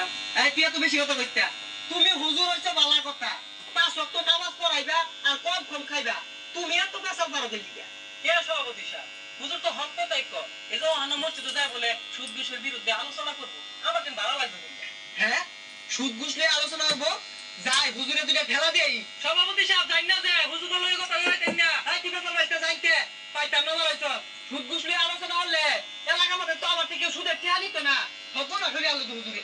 কইতাম এই তুই এত বেশি কথা কইতা। তুমি হুজুর হইছো বালা কথা। পাঁচ ওয়াক্ত নামাজ পড়াইবা আর কম কম খাইবা। তুমি এত পেশাল পারো দিলি কে সভাপতি সাহেব? হুজুর তো হক কথাই কর এজন্য আনা মসজিদে যায় বলে সুদ বিষয়ের বিরুদ্ধে আলোচনা করব। আমার কিন্তু ভালো লাগবে। হ্যাঁ? সুদ ঘুষ নিয়ে আলোচনা করব যাই হুজুরে দুটা ঠেলা দেই সভাপতি সাহেব জানি না যে হুজুর লগে কথা কইতেন না এই তুই পেশাল পাইতে যাইতে পাইতাম না বলাইছ সুদ ঘুষ নিয়ে আলোচনা হলে এলাকার মধ্যে তো আমার থেকে সুদের ঠেলা নিত না হতো না ফিরে আলো হুজুরে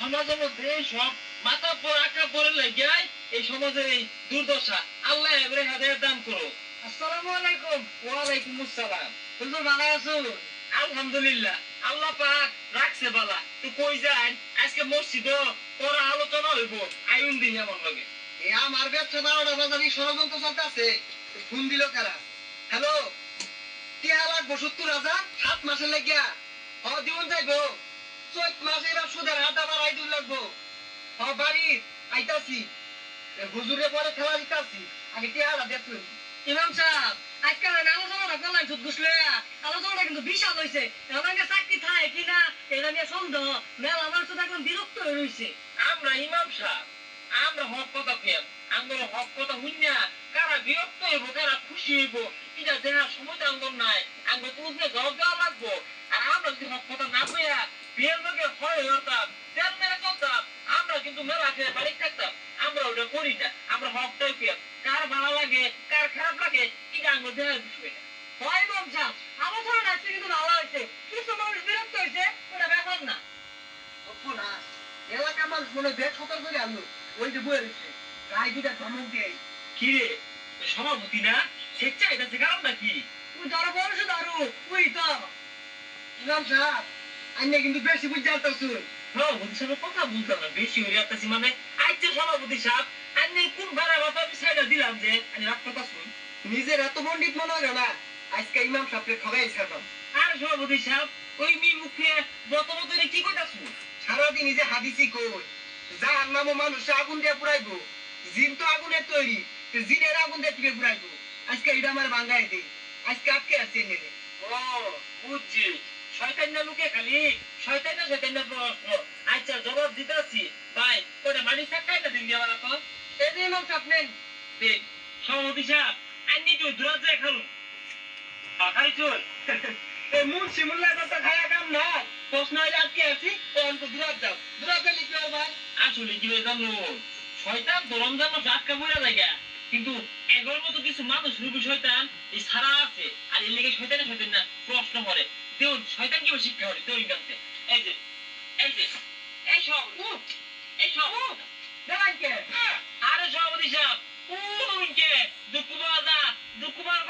মধ্যে এই সব মাথা পর আঁকা পরে লেগে এই সমাজের এই দুর্দশা। আল্লাহ এবারে হাজার দান করো আসসালামু আলাইকুম। ওয়ালাইকুম আসসালাম। হুজুর ভালো আছুন? আলহামদুলিল্লাহ। আল্লাহ পাক রাখছে বালা। তুই কই যান? আজকে মসজিদ পড়া আলোচনা হইব। আইন দিন আমার লগে। এ আমার ব্যবসা বারোটা বাজারি ষড়যন্ত্র চলতেছে। ফোন দিল কারা? হ্যালো? টিয়া লাগবো সত্তর হাজার সাত মাসের লাগিয়া। হ দিউন যাইবো। চৈত মাসে এবার সুদের হাত আবার লাগবো। হ বাড়ি আইতাছি। হুজুরে পরে খেলা দিতাছি। আগে টিয়া হারা দেখুন ইমাম সাহেব আজকাল আলোচনাটা করলাম সুদ ঘুষলে আলোচনাটা কিন্তু বিশাল হয়েছে আমাকে চাকরি থাকে কিনা এটা নিয়ে সন্দেহ। মেলা মানুষ এখন বিরক্ত হয়ে রয়েছে আমরা ইমাম সাহেব আমরা হক কথা পেয়ে আমরা হক কথা শুনিয়া কারা বিরক্ত হইব কারা খুশি হইব এটা দেখার সময় তো আঙ্গর নাই। কোনো দিনে জবাব দেওয়া লাগবো আর আমরা যদি হক কথা না পেয়া বিয়ের লোকে হয় হতাম তেল মেরে চলতাম আমরা কিন্তু মেলা খেয়ে বাড়ি থাকতাম আমরা ওটা করি না। আমরা হকটাই পেয়ে কার ভালো লাগে, কার খারাপ লাগে, এটা আঙ্গর দেখার বিষয় না। হয় ইমাম সাহেব আলোচনাটা আজকে কিন্তু ভালো হয়েছে। কিছু মানুষ বিরক্ত হয়েছে, ওটা ব্যাপার না। এলাকার মানুষ মনে ব্যাগ সতর্ক করে আনলো ওই যে বয়ে রয়েছে। গায়ে দুটা ধমক দিয়ে। কি রে সভাপতি না? স্বেচ্ছা এটা কারণ নাকি? তুই ধরো বলছো দারু, তুই তো ইমাম সাহেব, আইনে কিন্তু বেশি বুঝতে পারতেছুন সভাপতি সাহেবের কথা বুঝলাম না বেশি হয়ে যাচ্ছি মানে? সভাপতি সাহেব আমি কোন ভাড়া কথা আমি সাইডা দিলাম যে আমি কথা শুন। নিজের এত পণ্ডিত মনে হয় না আজকে ইমাম সাহেবকে খাওয়াই ছাড়লাম। আর সভাপতি সাহেব ওই মি মুখে বত বত কি কথা শুন? সারাদিন নিজে হাদিসি কই যার নামও মানুষ আগুন দিয়ে পুরাইবো জিন তো আগুনের তৈরি জিনের আগুন দিয়ে টিপে পুরাইবো আজকে এটা আমার বাঙ্গাই দেই আজকে আটকে আছে নেনে ও বুঝছি। শয়তান না লুকে খালি শয়তান না শয়তান না প্রশ্ন আচ্ছা জবাব দিতেছি। ভাই কোনে মাটি চাকাই না দিন দিয়ে এই যে ইমাম সাহেব নেন। দেখ সভাপতি সাহেব আন্নি তো দূরাত যায় খালু খাই চল এই মুন শিমুল্লা কথা খায়া কাম না প্রশ্ন হইলে আটকে আছি ও অন্ত দূরাত যাও। দূরাত গেলে কি হবে আসলে কি ভাই জানো শয়তান তো রমজান মাসে আটকা যায় কিন্তু এগোর মতো কিছু মানুষ রূপী শয়তান এই সারা আছে। আর এর লেগে শয়তানে শয়তান না প্রশ্ন করে। দেখুন শয়তান কীভাবে শিক্ষা করে? তৈরি করতে এই যে এই যে এই সব উঠ, এই সব দেখাইকে আরে সভাপতি সাহেব উনকে দুঃখ পাওয়া যা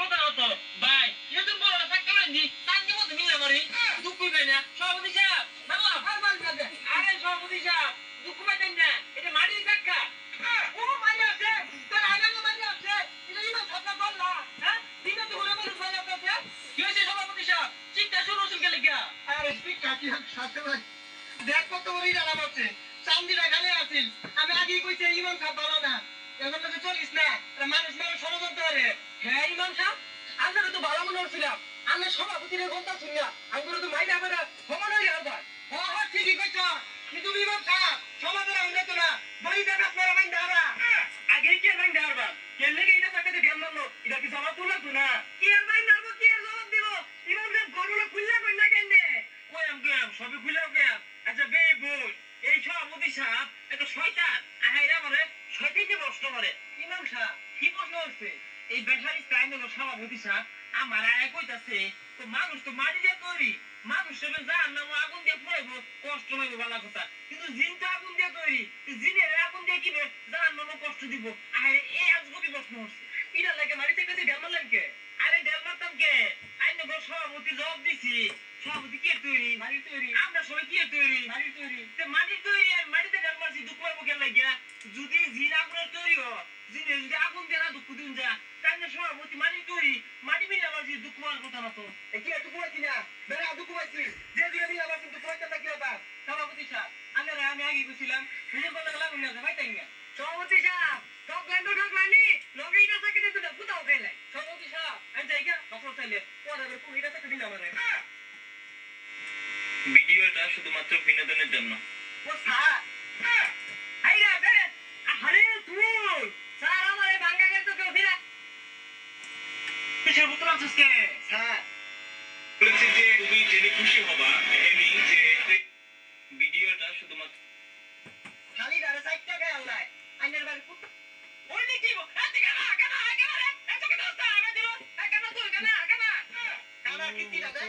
কথা হতো ভাই এত বড় চাকরি লেনজি তাঙ্গি মতো মিলে মারি। দুঃখ পাই না? সভাপতি সাহেব বাবা আরে সভাপতি সাহেব দুঃখ পাইতেন না? এটা মাটির চাক্কা ও মাইয়া আছে, তোর আইনা মাইয়া আছে। এটা ইমাম সাহেব বললা হ্যাঁ? দিনে তো ঘুরে মানুষ মাইয়া আছে কি হয়েছে সভাপতি সাহেব চিন্তা শুরু হয়েছিল কে লেগা আরে স্পিক কাকি সাথে ভাই। দেখ কত বড় ইরাম আছে। চান্দিরা গালে আছিস। আমি আগেই কইছি ইমাম সাহেব ভালো না। তো চলিস না। মানুষ মানুষ ষড়যন্ত্র করে হ্যাঁ ইমাম সাহেব? আপনারা তো ভালো মনে হচ্ছিলাম আমি সভাপতিরে বলতা শুনিয়া আমি তো মাইনা বেড়া সমান হয়ে আসবার হ্যাঁ ঠিকই কইছ। কিন্তু ইমাম সাহেব, সমাজের আমরা তো না দেখা আপনারা মাইন দাঁড়া আগে কে মাইন দাঁড়বা কে লেগে এটা তাকে জ্ঞান মারলো এটা কি জমা তুললাম তো না কি আর মাইন দাঁড়বো কি আর জবাব দিব ইমাম সাহেব গরুলে খুললা কই না কেন কয়াম কয়াম সবই খুলে কয়াম আচ্ছা বে বোন এই সভাপতি সাহেব একটা শয়তান আহাইরা মানে শয়তানকে প্রশ্ন করে ইমাম কি প্রশ্ন হচ্ছে? এই স্টাইল হলো সভাপতি সাহেব, আমার আয় কইতাছে, তো মানুষ তো মাটি দিয়ে তৈরি, মানুষ হিসেবে যার নাম আগুন দিয়ে পুরাইবো কষ্ট হইব ভালো কথা। কিন্তু জিন তো আগুন দিয়ে তৈরি জিনের আগুন দিয়ে কিবে যার নাম কষ্ট দিব। আরে এই আজগবি প্রশ্ন হচ্ছে। ইরা লাগে মারি থেকে দিয়ে জ্ঞান মারলেন কে? আরে ডেল মারতাম কে? আইনে সভাপতি জবাব দিছি। সভাপতি কে তৈরি? মারি তৈরি। আমরা সবাই কি তৈরি? মারি তৈরি। তে মাটির তৈরি আর মাটিতে মারছি দুঃখ পাবো কেন লাগিয়া। যদি জিন আগুনের তৈরি হ জিনে যদি আগুন দিয়ে দুঃখ দিন যা তাহলে সভাপতি মাটির তৈরি। মাটি মিলে মারছি দুঃখ পাওয়ার কথা না তো। কি একটু কুয়াইছি না বেড়া দুঃখ পাইছি। যে দিনে দিলে আবার কিন্তু কুয়াইতে না কি ব্যাপার সভাপতি সাহেব আমরা আমি আগে গেছিলাম নিজে বলে গেলাম না ভাই তাই না। সভাপতি সাহেব! ভিডিওটা শুধুমাত্র বিনোদনের জন্য। ও স্যার। আইরা বে আরে তুই স্যার আমারে ভাঙ্গা গেল তো কেউ দিলা পিছে বুতরা চুসকে স্যার। বলছি যে তুমি জেনে খুশি হবা এমনি যে ভিডিওটা শুধুমাত্র খালি দাঁড়া সাইডটা গে আল্লাহ আইনার বাড়ি পুত ওই নি কি আতে কেন? কেন? কেন? এত কেন দোস্ত আমি দিব কেন? তুই কেন? কেন? কেন? কি দিলা দে।